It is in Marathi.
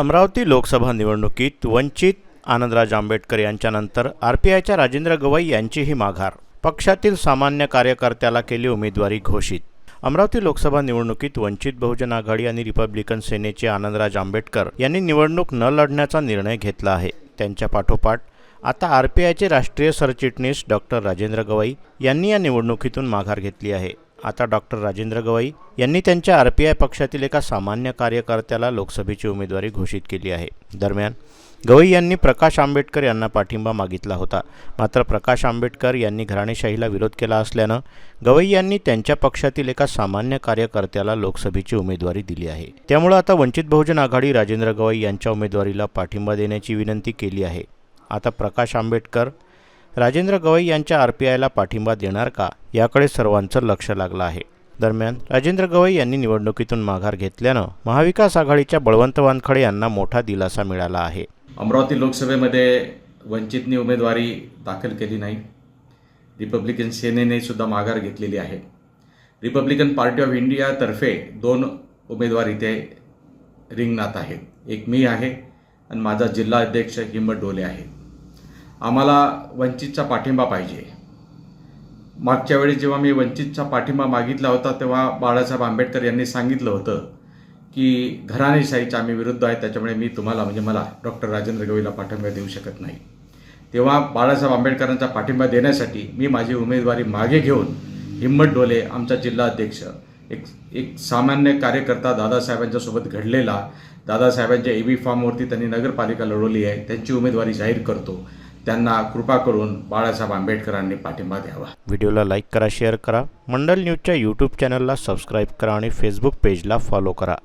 अमरावती लोकसभा निवडणुकीत वंचित आनंदराज आंबेडकर यांच्यानंतर आर पी आयच्या राजेंद्र गवई यांचीही माघार. पक्षातील सामान्य कार्यकर्त्याला केली उमेदवारी घोषित. अमरावती लोकसभा निवडणुकीत वंचित बहुजन आघाडी आणि रिपब्लिकन सेनेचे आनंदराज आंबेडकर यांनी निवडणूक न लढण्याचा निर्णय घेतला आहे. त्यांच्या पाठोपाठ आता आर पी आयचे राष्ट्रीय सरचिटणीस डॉक्टर राजेंद्र गवई यांनी या निवडणुकीतून माघार घेतली आहे. आता डॉक्टर राजेंद्र गवई यांनी त्यांच्या आर पी आय पक्षातील एका सामान्य कार्यकर्त्याला लोकसभेची उमेदवारी घोषित केली आहे. दरम्यान गवई यांनी प्रकाश आंबेडकर यांना पाठिंबा मागितला होता. मात्र प्रकाश आंबेडकर यांनी घराणेशाहीला विरोध केला असल्यानं गवई यांनी त्यांच्या पक्षातील एका सामान्य कार्यकर्त्याला लोकसभेची उमेदवारी दिली आहे. त्यामुळे आता वंचित बहुजन आघाडी राजेंद्र गवई यांच्या उमेदवारीला पाठिंबा देण्याची विनंती केली आहे. आता प्रकाश आंबेडकर राजेंद्र गवई यांच्या आर पी आयला पाठिंबा देणार का? याकडे सर्वांचं लक्ष लागलं आहे. दरम्यान राजेंद्र गवई यांनी निवडणुकीतून माघार घेतल्यानं महाविकास आघाडीच्या बळवंत वानखडे यांना मोठा दिलासा मिळाला आहे. अमरावती लोकसभेमध्ये वंचितनी उमेदवारी दाखल केली नाही. रिपब्लिकन सेनेने सुद्धा माघार घेतलेली आहे. रिपब्लिकन पार्टी ऑफ इंडियातर्फे दोन उमेदवार इथे रिंगणात आहेत. एक मी आहे आणि माझा जिल्हा अध्यक्ष हिम्मत डोले आहे. आम्हाला वंचितचा पाठिंबा पाहिजे. मागच्या वेळी जेव्हा मी वंचितचा पाठिंबा मागितला होता तेव्हा बाळासाहेब आंबेडकर यांनी सांगितलं होतं की घराणेशाहीच्या आम्ही विरुद्ध आहे त्याच्यामुळे मी तुम्हाला म्हणजे मला डॉक्टर राजेंद्र गवईला पाठिंबा देऊ शकत नाही. तेव्हा बाळासाहेब आंबेडकरांचा पाठिंबा देण्यासाठी मी माझी उमेदवारी मागे घेऊन हिम्मत डोले आमचा जिल्हा अध्यक्ष एक एक सामान्य कार्यकर्ता दादासाहेबांच्या सोबत घडलेला दादासाहेबांच्या ए बी फॉर्मवरती त्यांनी नगरपालिका लढवली आहे त्यांची उमेदवारी जाहीर करतो. त्यांना कृपा करून बाळासाहेब आंबेडकरांनी पाठिंबा द्यावा. व्हिडिओला लाईक करा शेअर करा. मंडल न्यूजच्या यूट्यूब चॅनलला सबस्क्राईब करा आणि फेसबुक पेजला फॉलो करा.